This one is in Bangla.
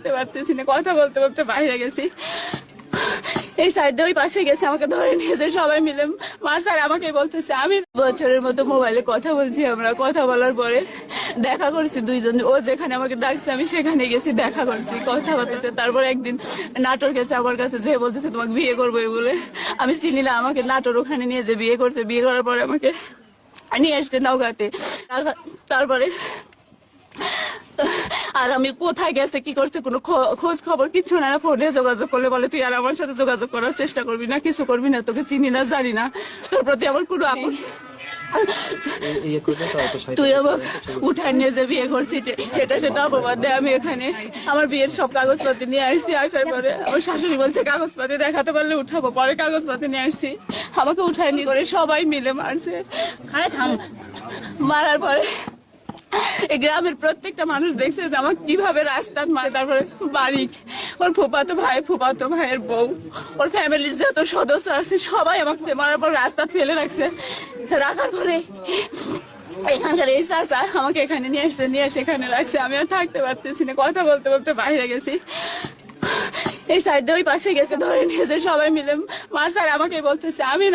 বলতে পারতেছি না, কথা বলতে বলতে বাইরে গেছি। এই সাইডে ওই পাশে গেছে, আমাকে ধরে নিয়েছে সবাই মিলে। মার স্যার আমাকে বলতেছে, আমি বছরের মতো মোবাইলে কথা বলছি আমরা, কথা বলার পরে দেখা করছি দুইজন। ও যেখানে আমাকে ডাকছে, আমি সেখানে গেছি, দেখা করছি, কথা বলতেছে। তারপর একদিন নাটোর গেছে আমার কাছে, যে বলতেছে, তোমাকে বিয়ে করব বলে। আমি চিনি না, আমাকে নাটোর ওখানে নিয়ে যে বিয়ে করছে, বিয়ে করার পরে আমাকে নিয়ে আসছে নৌকাতে তারপরে আর আমি কোথায় গেছে কি করছে কোনো খোঁজ খবর কিছু না। ফোনে যোগাযোগ করলে বলে তুই আর আমার সাথে যোগাযোগ করার চেষ্টা করবি না কিছু করবি না তোকে চিনি না জানি না। তোর প্রতি আমার কোনো আপন তুই আমার উঠায় নিয়ে যে বিয়ে করছিস এটা সেটা অপবাদ দেয় আমি এখানে আমার বিয়ের সব কাগজপাতি নিয়ে আসছি আসার পরে আমার শাশুড়ি বলছে কাগজপাতি দেখাতে পারলে উঠাবো পরে কাগজপাতি নিয়ে আসছি। আমাকে উঠায় নিয়ে করে সবাই মিলে মারছে। মারার পরে গ্রামের প্রত্যেকটা মানুষ দেখছে যে আমার কীভাবে রাস্তার মারে, তারপরে বাড়ি। ওর ফুপাতো ভাই, ফুপাতো ভাইয়ের বউ, ওর ফ্যামিলির যত সদস্য আছে, সবাই আমাকে মারার পর রাস্তা ফেলে রাখছে। রাখার পরে এখানকার এই চাচা আমাকে এখানে নিয়ে এসছে নিয়ে এসে এখানে রাখছে। আমি আর থাকতে পারতেছি না, কথা বলতে বলতে বাইরে গেছি। এই সাইডে ওই পাশে গেছে, ধরে নিয়েছে সবাই মিলে মার, স্যার আমাকে বলতেছে, আমি